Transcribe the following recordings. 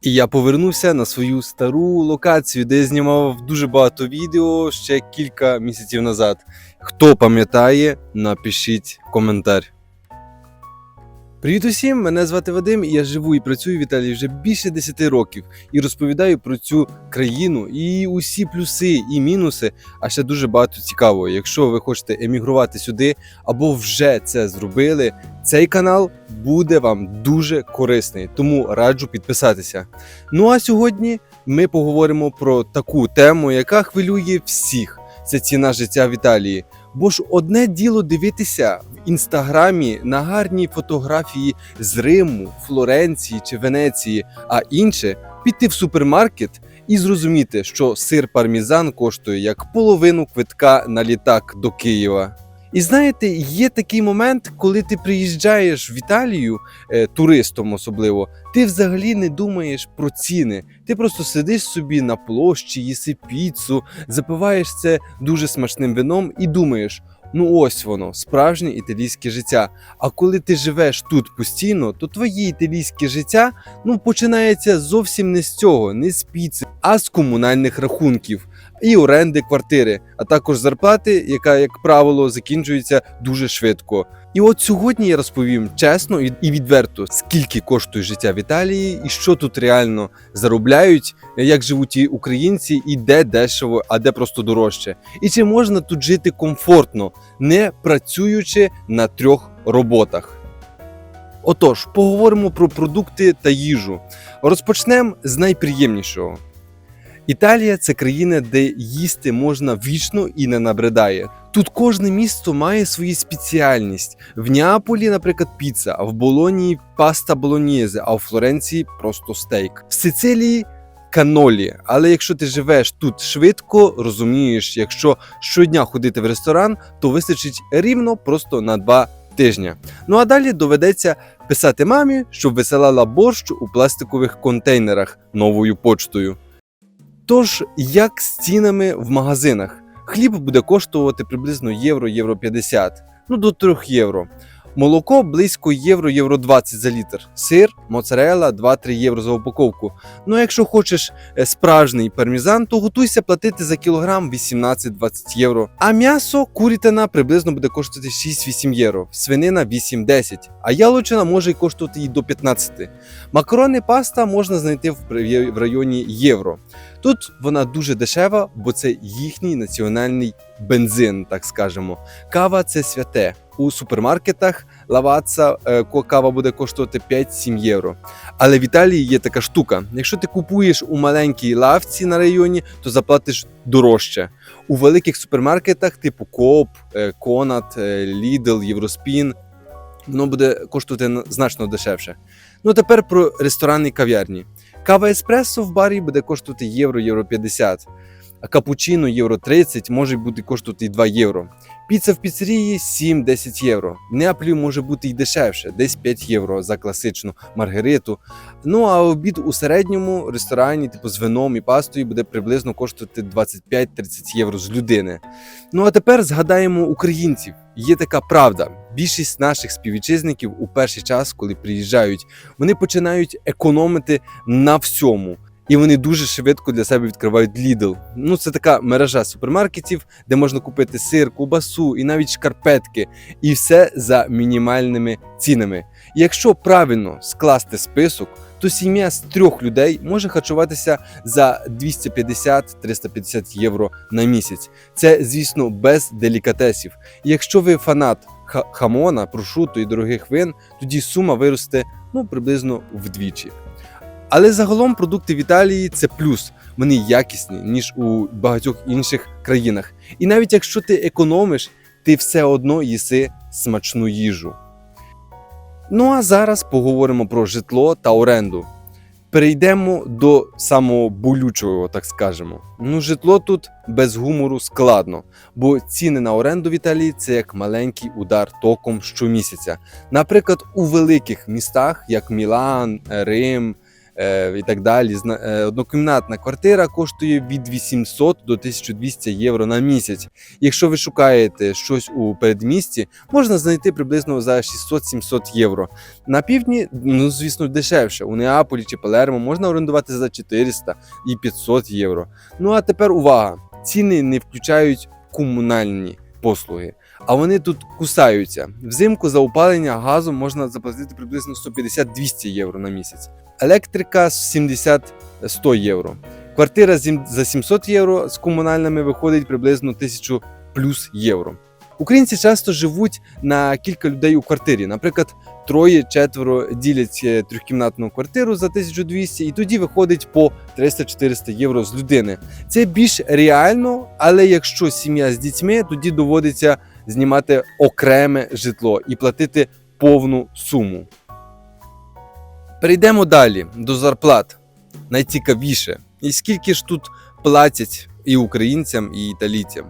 І я повернувся на свою стару локацію, де я знімав дуже багато відео ще кілька місяців назад. Хто пам'ятає, напишіть коментар. Привіт усім! Мене звати Вадим, і я живу і працюю в Італії вже більше 10 років і розповідаю про цю країну і усі плюси і мінуси, а ще дуже багато цікавого. Якщо ви хочете емігрувати сюди або вже це зробили, цей канал буде вам дуже корисний, тому раджу підписатися. Ну а сьогодні ми поговоримо про таку тему, яка хвилює всіх. Це ціна життя в Італії. Бо ж одне діло дивитися інстаграмі на гарні фотографії з Риму, Флоренції чи Венеції, а інше піти в супермаркет і зрозуміти, що сир пармізан коштує як половину квитка на літак до Києва. І знаєте, є такий момент, коли ти приїжджаєш в Італію е, туристом, особливо, ти взагалі не думаєш про ціни. Ти просто сидиш собі на площі, їси піцу, запиваєш це дуже смачним вином і думаєш. Ну ось воно, справжнє італійське життя. А коли ти живеш тут постійно, то твоє італійське життя ну починається зовсім не з цього, не з піци, а з комунальних рахунків і оренди квартири, а також зарплати, яка, як правило, закінчується дуже швидко. І от сьогодні я розповім чесно і і відверто, скільки коштує життя в Італії, і що тут реально заробляють, як живуть ті українці, і де дешево, а де просто дорожче. І чи можна тут жити комфортно, не працюючи на трьох роботах. Отож, поговоримо про продукти та їжу. Розпочнемо з найприємнішого. Італія це країна, де їсти можна вічно і не набридає. Тут кожне місто має свою спеціальність. В Неаполі, наприклад, піца, а в Болонії паста болоньєзе, а в Флоренції просто стейк. В Сицилії канолі. Але якщо ти живеш тут швидко, розумієш, якщо щодня ходити в ресторан, то вистачить рівно просто на два тижня. Ну а далі доведеться писати мамі, щоб висилала борщ у пластикових контейнерах новою почтою. Тож, як з цінами в магазинах? Хліб буде коштувати приблизно євро, євро 50, ну до 3 євро. Молоко близько євро, євро 20 за літр. Сир, моцарелла 2-3 євро за упаковку. Ну а якщо хочеш е, справжній пармізан, то готуйся платити за кілограм 18-20 євро. А м'ясо курятина приблизно буде коштувати 6-8 євро, свинина 8-10, а яловичина може коштувати і до 15. Макарони паста можна знайти в районі євро. Тут вона дуже дешева, бо це їхній національний бензин, так скажемо. Кава це святе. У супермаркетах лаваца е, кава буде коштувати 5-7 євро. Але в Італії є така штука: якщо ти купуєш у маленькій лавці на районі, то заплатиш дорожче. У великих супермаркетах, типу е, Конат, Lidl, Євроспін, воно буде коштувати значно дешевше. Ну тепер про ресторани і кав'ярні. Кава еспресо в барі буде коштувати євро, євро 50, а капучино євро 30 може бути коштувати і 2 євро. Піца в піцерії 7-10 євро. В Неаполі може бути і дешевше, десь 5 євро за класичну маргариту. Ну а обід у середньому ресторані, типу з вином і пастою, буде приблизно коштувати 25-30 євро з людини. Ну а тепер згадаємо українців. Є така правда. Більшість наших співвітчизників у перший час, коли приїжджають, вони починають економити на всьому. І вони дуже швидко для себе відкривають Lidl. Ну, це така мережа супермаркетів, де можна купити сир, кубасу і навіть шкарпетки, і все за мінімальними цінами. І якщо правильно скласти список, то сім'я з трьох людей може харчуватися за 250-350 євро на місяць. Це, звісно, без делікатесів. І якщо ви фанат хамона, прошуту і дорогих вин, тоді сума виросте ну приблизно вдвічі. Але загалом продукти в Італії це плюс. Вони якісні, ніж у багатьох інших країнах. І навіть якщо ти економиш, ти все одно їси смачну їжу. Ну а зараз поговоримо про житло та оренду. Перейдемо до самого болючого, так скажемо. Ну, житло тут без гумору складно, бо ціни на оренду в Італії це як маленький удар током щомісяця. Наприклад, у великих містах, як Мілан, Рим, і так далі. Е, Однокімнатна квартира коштує від 800 до 1200 євро на місяць. Якщо ви шукаєте щось у передмісті, можна знайти приблизно за 600-700 євро. На півдні, ну звісно, дешевше. У Неаполі чи Палермо можна орендувати за 400 і 500 євро. Ну а тепер увага! Ціни не включають комунальні послуги, а вони тут кусаються. Взимку за опалення газу можна заплатити приблизно 150-200 євро на місяць. Електрика 70-100 євро. Квартира за 700 євро з комунальними виходить приблизно 1000 плюс євро. Українці часто живуть на кілька людей у квартирі. Наприклад, троє, четверо ділять е, трьохкімнатну квартиру за 1200, і тоді виходить по 300-400 євро з людини. Це більш реально, але якщо сім'я з дітьми, тоді доводиться знімати окреме житло і платити повну суму. Перейдемо далі до зарплат. Найцікавіше. І скільки ж тут платять і українцям, і італійцям.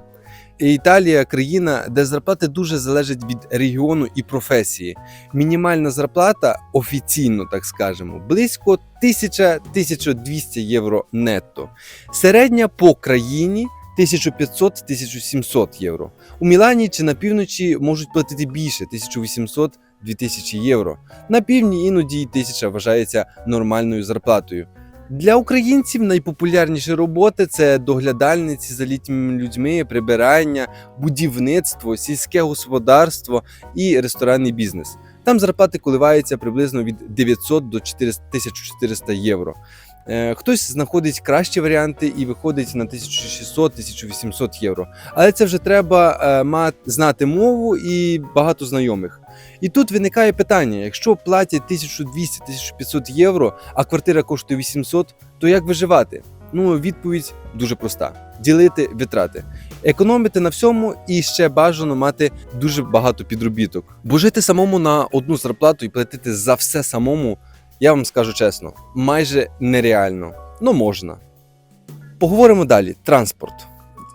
І Італія країна, де зарплати дуже залежать від регіону і професії. Мінімальна зарплата офіційно, так скажемо, близько 1000-1200 євро нетто. Середня по країні 1500-1700 євро. У Мілані чи на півночі можуть платити більше 1800-2000 євро. На півдні іноді й 1000 вважається нормальною зарплатою. Для українців найпопулярніші роботи це доглядальниці за літніми людьми, прибирання, будівництво, сільське господарство і ресторанний бізнес. Там зарплати коливаються приблизно від 900 до 400 1400 євро. Е, Хтось знаходить кращі варіанти і виходить на 1600-1800 євро. Але це вже треба е, ма- знати мову і багато знайомих. І тут виникає питання: якщо платять 1200-1500 євро, а квартира коштує 800, то як виживати? Ну, відповідь дуже проста: ділити витрати, економити на всьому і ще бажано мати дуже багато підробіток. Бо жити самому на одну зарплату і платити за все самому, я вам скажу чесно, майже нереально. Ну можна. Поговоримо далі. Транспорт.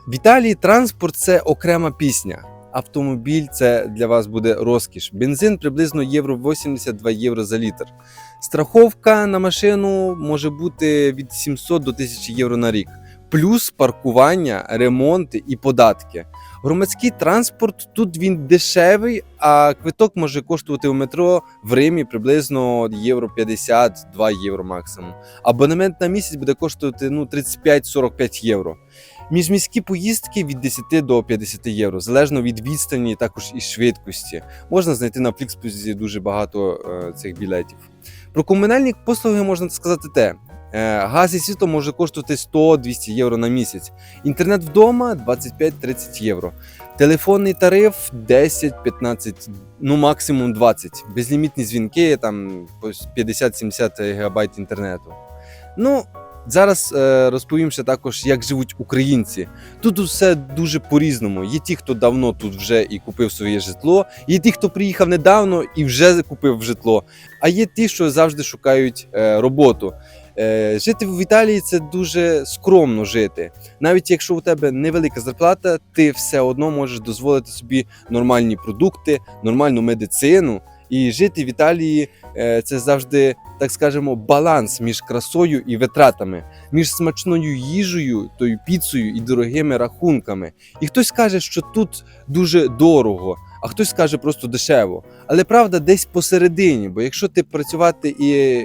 В Італії транспорт це окрема пісня. Автомобіль це для вас буде розкіш. Бензин приблизно євро 82 євро за літр. Страховка на машину може бути від 700 до 1000 євро на рік. Плюс паркування, ремонти і податки. Громадський транспорт тут він дешевий, а квиток може коштувати у метро в Римі приблизно євро 50, 2 євро максимум. Абонемент на місяць буде коштувати ну 35-45 євро. Міжміські поїздки від 10 до 50 євро, залежно від відстані, також і швидкості. Можна знайти на Флікспузі дуже багато е, цих білетів. Про комунальні послуги можна сказати те. Е, Газ і світло може коштувати 100-200 євро на місяць. Інтернет вдома 25-30 євро. Телефонний тариф 10-15, ну максимум 20. Безлімітні дзвінки, там по 50-70 гігабайт інтернету. Ну, зараз е, розповім ще також, як живуть українці. Тут все дуже по-різному. Є ті, хто давно тут вже і купив своє житло, є ті, хто приїхав недавно і вже купив житло. А є ті, що завжди шукають е, роботу. Е, жити в Італії це дуже скромно жити. Навіть якщо у тебе невелика зарплата, ти все одно можеш дозволити собі нормальні продукти, нормальну медицину. І жити в Італії е, це завжди, так скажемо, баланс між красою і витратами, між смачною їжею, тою піцею і дорогими рахунками. І хтось каже, що тут дуже дорого, а хтось скаже просто дешево. Але правда десь посередині, бо якщо ти працювати і,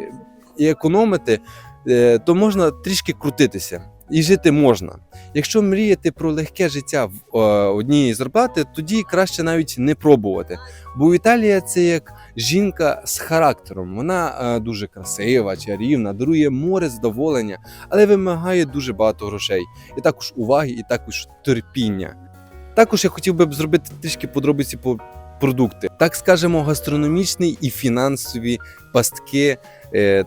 і економити, е, то можна трішки крутитися. І жити можна. Якщо мріяти про легке життя в е, одній зарплати, тоді краще навіть не пробувати. Бо Італія це як жінка з характером. Вона е, дуже красива, чарівна, дарує море задоволення, але вимагає дуже багато грошей, і також уваги, і також терпіння. Також я хотів би зробити трішки подробиці по продукти. Так скажемо, гастрономічні і фінансові пастки,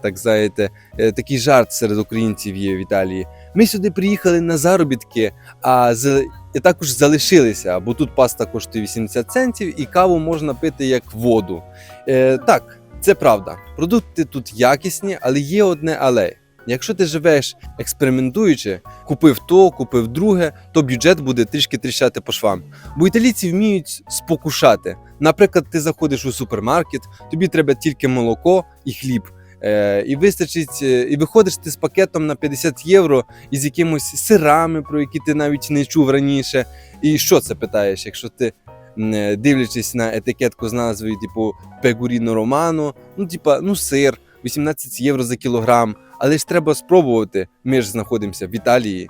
так знаєте, е, такий жарт серед українців є в Італії. Ми сюди приїхали на заробітки, а з... і також залишилися, бо тут паста коштує 80 центів і каву можна пити як воду. Е, так, це правда. Продукти тут якісні, але є одне але. Якщо ти живеш експериментуючи, купив то, купив друге, то бюджет буде трішки тріщати по швам. Бо італійці вміють спокушати. Наприклад, ти заходиш у супермаркет, тобі треба тільки молоко і хліб. Е, і вистачить, е, і виходиш ти з пакетом на 50 євро із якимось сирами, про які ти навіть не чув раніше. І що це питаєш, якщо ти е, дивлячись на етикетку з назвою, типу Пегуріно Романо, ну, типа, ну, сир, 18 євро за кілограм, але ж треба спробувати. Ми ж знаходимося в Італії.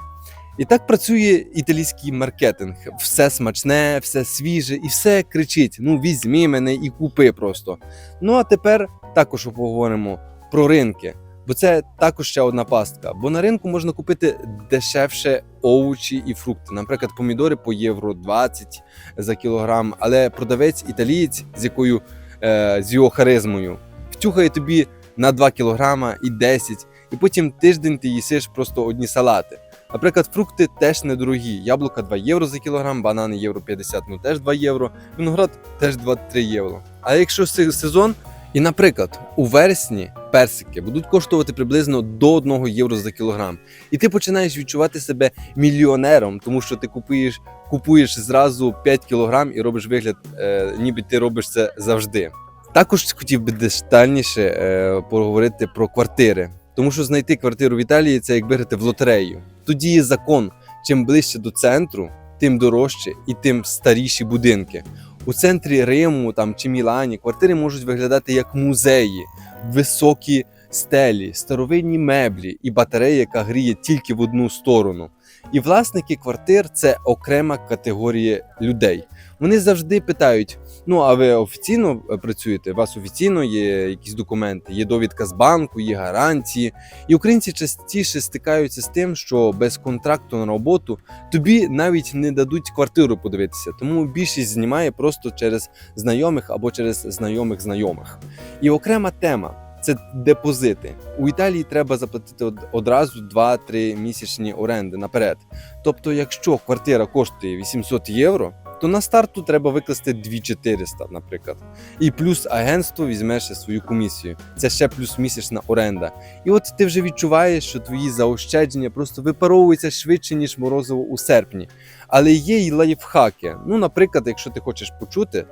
І так працює італійський маркетинг. Все смачне, все свіже і все кричить: ну візьми мене і купи просто. Ну а тепер також поговоримо про ринки. Бо це також ще одна пастка. Бо на ринку можна купити дешевше овочі і фрукти. Наприклад, помідори по євро 20 за кілограм, але продавець італієць з якою е, з його харизмою втюхає тобі на 2 кілограма і 10, і потім тиждень ти їсиш просто одні салати. Наприклад, фрукти теж недорогі. Яблука 2 євро за кілограм, банани євро 50, ну теж 2 євро, виноград теж 2-3 євро. А якщо се- сезон, і, наприклад, у вересні персики будуть коштувати приблизно до 1 євро за кілограм, і ти починаєш відчувати себе мільйонером, тому що ти купуєш, купуєш зразу 5 кілограм і робиш вигляд, е, ніби ти робиш це завжди. Також хотів би детальніше е, поговорити про квартири, тому що знайти квартиру в Італії це як виграти в лотерею. Тоді є закон: чим ближче до центру, тим дорожче і тим старіші будинки. У центрі Риму там чи Мілані квартири можуть виглядати як музеї, високі стелі, старовинні меблі і батарея, яка гріє тільки в одну сторону. І власники квартир це окрема категорія людей. Вони завжди питають: ну а ви офіційно е, працюєте? У вас офіційно є якісь документи, є довідка з банку, є гарантії. І українці частіше стикаються з тим, що без контракту на роботу тобі навіть не дадуть квартиру подивитися. Тому більшість знімає просто через знайомих або через знайомих знайомих. І окрема тема. Це депозити. У Італії треба заплатити одразу 2-3 місячні оренди наперед. Тобто, якщо квартира коштує 800 євро, то на старту треба викласти 2400, наприклад. І плюс агентство візьме ще свою комісію. Це ще плюс місячна оренда. І от ти вже відчуваєш, що твої заощадження просто випаровуються швидше, ніж морозиво у серпні. Але є й лайфхаки. Ну, наприклад, якщо ти хочеш почути,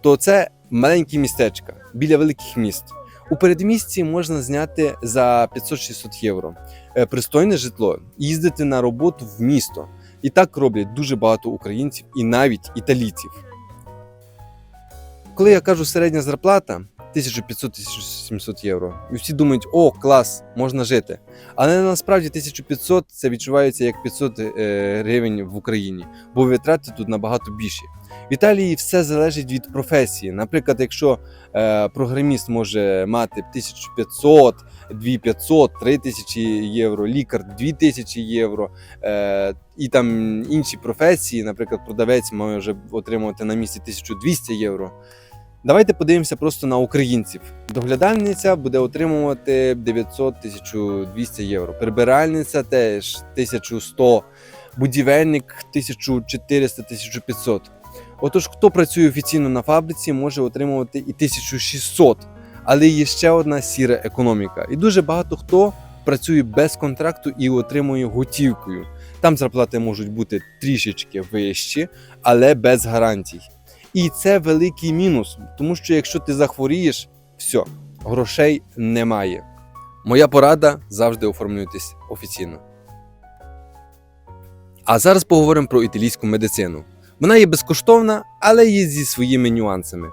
то це маленькі містечка біля великих міст. У передмісті можна зняти за 500-600 євро е, пристойне житло, і їздити на роботу в місто. І так роблять дуже багато українців і навіть італійців. Коли я кажу середня зарплата 1500-1700 євро, і всі думають, о, клас, можна жити. Але насправді 1500 це відчувається як 500 е, гривень в Україні, бо витрати тут набагато більші. В Італії все залежить від професії. Наприклад, якщо е, програміст може мати 1500, 2500, 3000 євро, лікар 2000 євро, е, і там інші професії, наприклад, продавець може отримувати на місці 1200 євро. Давайте подивимося просто на українців. Доглядальниця буде отримувати 900-1200 євро. Прибиральниця теж 1100, будівельник 1400-1500. Отож, хто працює офіційно на фабриці, може отримувати і 1600. Але є ще одна сіра економіка. І дуже багато хто працює без контракту і отримує готівкою. Там зарплати можуть бути трішечки вищі, але без гарантій. І це великий мінус, тому що якщо ти захворієш, все, грошей немає. Моя порада завжди оформлюйтесь офіційно. А зараз поговоримо про італійську медицину. Вона є безкоштовна, але є зі своїми нюансами.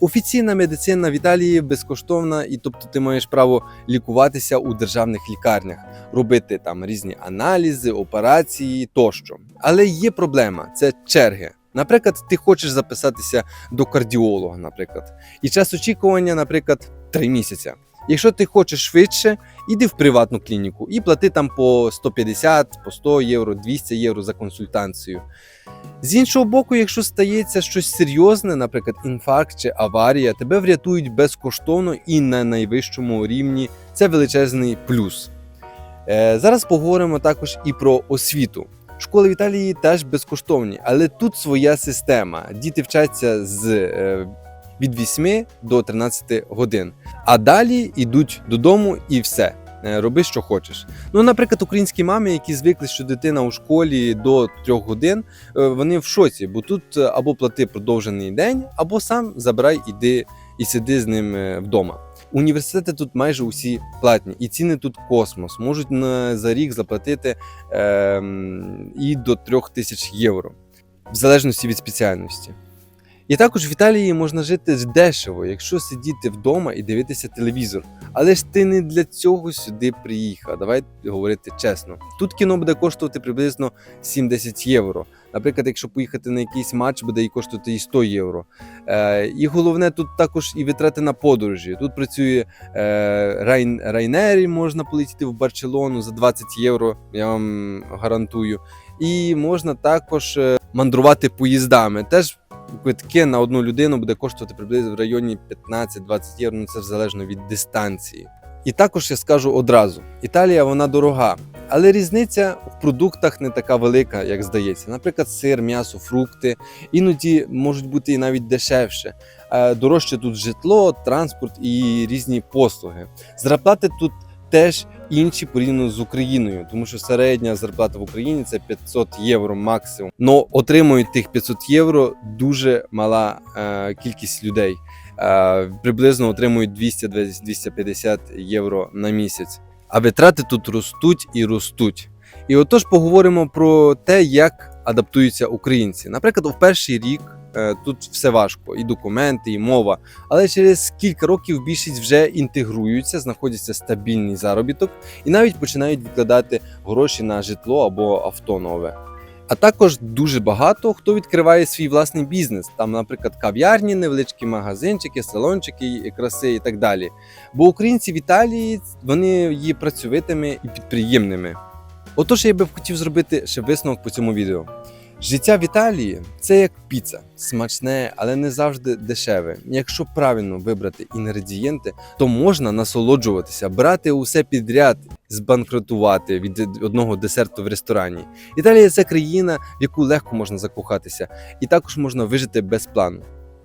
Офіційна медицина в Італії безкоштовна, і тобто ти маєш право лікуватися у державних лікарнях, робити там різні аналізи, операції тощо. Але є проблема це черги. Наприклад, ти хочеш записатися до кардіолога, наприклад, і час очікування, наприклад, 3 місяці. Якщо ти хочеш швидше, іди в приватну клініку і плати там по 150, по 100 євро, 200 євро за консультацію. З іншого боку, якщо стається щось серйозне, наприклад, інфаркт чи аварія, тебе врятують безкоштовно і на найвищому рівні. Це величезний плюс. Е, зараз поговоримо також і про освіту. Школи в Італії теж безкоштовні, але тут своя система. Діти вчаться з е, від 8 до 13 годин, а далі йдуть додому і все. Е, Роби, що хочеш. Ну, наприклад, українські мами, які звикли, що дитина у школі до 3 годин, е, вони в шоці, бо тут або плати продовжений день, або сам забирай, іди і сиди з ним вдома. Університети тут майже усі платні, і ціни тут космос. Можуть на, за рік заплатити е, і до 3 тисяч євро, в залежності від спеціальності. І також в Італії можна жити дешево, якщо сидіти вдома і дивитися телевізор. Але ж ти не для цього сюди приїхав. Давай говорити чесно. Тут кіно буде коштувати приблизно 7-10 євро. Наприклад, якщо поїхати на якийсь матч, буде і коштувати і 100 євро. Е, і головне тут також і витрати на подорожі. Тут працює е, Райн, Райнері, можна полетіти в Барселону за 20 євро, я вам гарантую. І можна також е, мандрувати поїздами. Теж квитки на одну людину буде коштувати приблизно в районі 15-20 євро, ну це залежно від дистанції. І також я скажу одразу: Італія вона дорога, але різниця в продуктах не така велика, як здається. Наприклад, сир, м'ясо, фрукти іноді можуть бути і навіть дешевше. Е, Дорожче тут житло, транспорт і різні послуги. Зарплати тут теж інші порівняно з Україною, тому що середня зарплата в Україні це 500 євро максимум. Но отримують тих 500 євро дуже мала е, кількість людей. Е, приблизно отримують 200-250 євро на місяць. А витрати тут ростуть і ростуть. І отож поговоримо про те, як адаптуються українці. Наприклад, у перший рік тут все важко, і документи, і мова. Але через кілька років більшість вже інтегруються, знаходяться стабільний заробіток і навіть починають відкладати гроші на житло або авто нове. А також дуже багато хто відкриває свій власний бізнес. Там, наприклад, кав'ярні, невеличкі магазинчики, салончики краси і так далі. Бо українці в Італії вони є працьовитими і підприємними. Отож, я би хотів зробити ще висновок по цьому відео. Життя в Італії це як піца, смачне, але не завжди дешеве. Якщо правильно вибрати інгредієнти, то можна насолоджуватися, брати усе підряд, збанкрутувати від одного десерту в ресторані. Італія це країна, в яку легко можна закохатися, і також можна вижити без плану.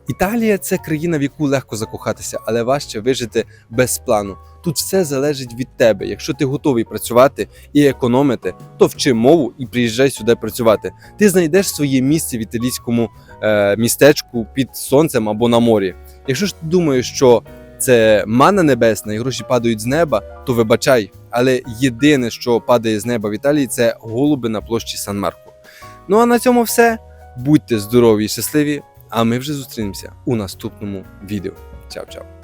Італія це країна, в яку легко закохатися, але важче вижити без плану. Тут все залежить від тебе. Якщо ти готовий працювати і економити, то вчи мову і приїжджай сюди працювати. Ти знайдеш своє місце в італійському е, містечку під сонцем або на морі. Якщо ж ти думаєш, що це мана небесна і гроші падають з неба, то вибачай. Але єдине, що падає з неба в Італії, це голуби на площі Сан Марко. Ну а на цьому все. Будьте здорові і щасливі! А ми вже зустрінемося у наступному відео. Чао-чао!